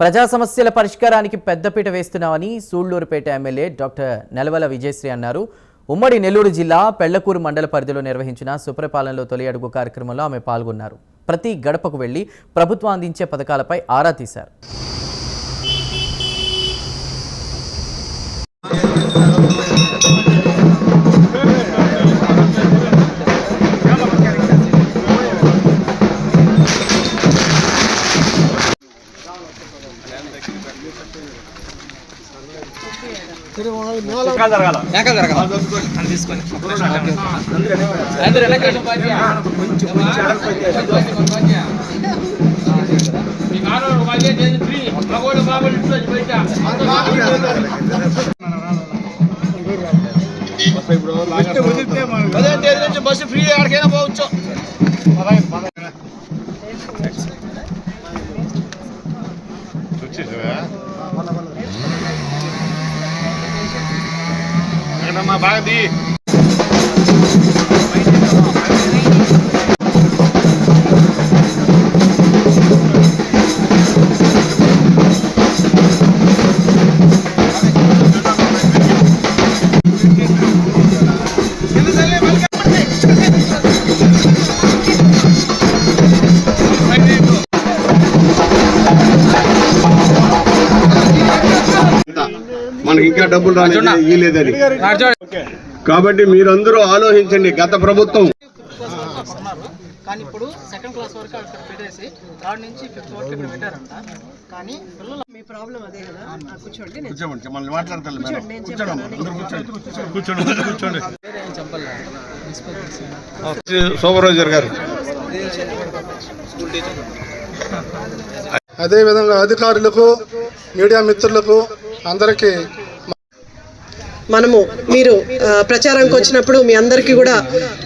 ప్రజా సమస్యల పరిష్కారానికి పెద్దపీట వేస్తున్నామని సూళ్ళూరుపేట ఎమ్మెల్యే డాక్టర్ నెలవల విజయశ్రీ అన్నారు. ఉమ్మడి నెల్లూరు జిల్లా పెళ్ళకూరు మండల పరిధిలో నిర్వహించిన సుప్రపాలనలో తొలి అడుగు కార్యక్రమంలో ఆమె పాల్గొన్నారు. ప్రతి గడపకు వెళ్ళి ప్రభుత్వం అందించే పథకాలపై ఆరా తీశారు. పదిహేను తేదీ నుంచి బస్సు ఫ్రీ ఆడికైనా పోవచ్చు అలాగే వచ్చేసావా ఎక్కడమ్మా? బాగా మనకి ఇంకా డబ్బులు రాలేదు ఇయ్యలేదని కాబట్టి మీరందరూ ఆలోచించండి గత ప్రభుత్వం. కానీ ఇప్పుడు సెకండ్ క్లాస్ వరకు అక్కడ పెట్టేసి థర్డ్ నుంచి ఫిఫ్త్ వరకు ఇక్కడ పెట్టారంట. కానీ పిల్లలు మీ ప్రాబ్లం అదే కదా. కూర్చోండి కూర్చోండి మళ్ళీ మాట్లాడతాను కూర్చోండి. కూర్చోండి సూపర్వైజర్ గారు. అదేవిధంగా అధికారులకు మీడియా మిత్రులకు అందరికీ మనము మీరు ప్రచారానికి ప్రచారంకి వచ్చినప్పుడు మీ అందరికీ కూడా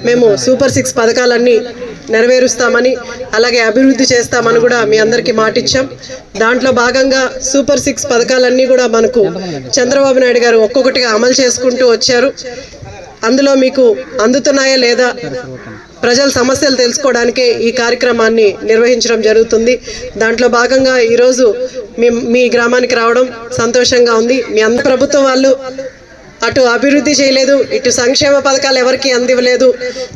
మేము సూపర్ సిక్స్ పథకాలన్నీ నెరవేరుస్తామని అలాగే అభివృద్ధి చేస్తామని కూడా మీ అందరికీ మాటిచ్చాం. దాంట్లో భాగంగా సూపర్ సిక్స్ పథకాలన్నీ కూడా మనకు చంద్రబాబు నాయుడు గారు ఒక్కొక్కటిగా అమలు చేసుకుంటూ వచ్చారు. అందులో మీకు అందుతున్నాయా లేదా ప్రజల సమస్యలు తెలుసుకోవడానికే ఈ కార్యక్రమాన్ని నిర్వహించడం జరుగుతుంది. దాంట్లో భాగంగా ఈరోజు మీ మీ గ్రామానికి రావడం సంతోషంగా ఉంది. మీ అంత ప్రభుత్వం వాళ్ళు అటు అభివృద్ధి చేయలేదు ఇటు సంక్షేమ పథకాలు ఎవరికి అందివ్వలేదు.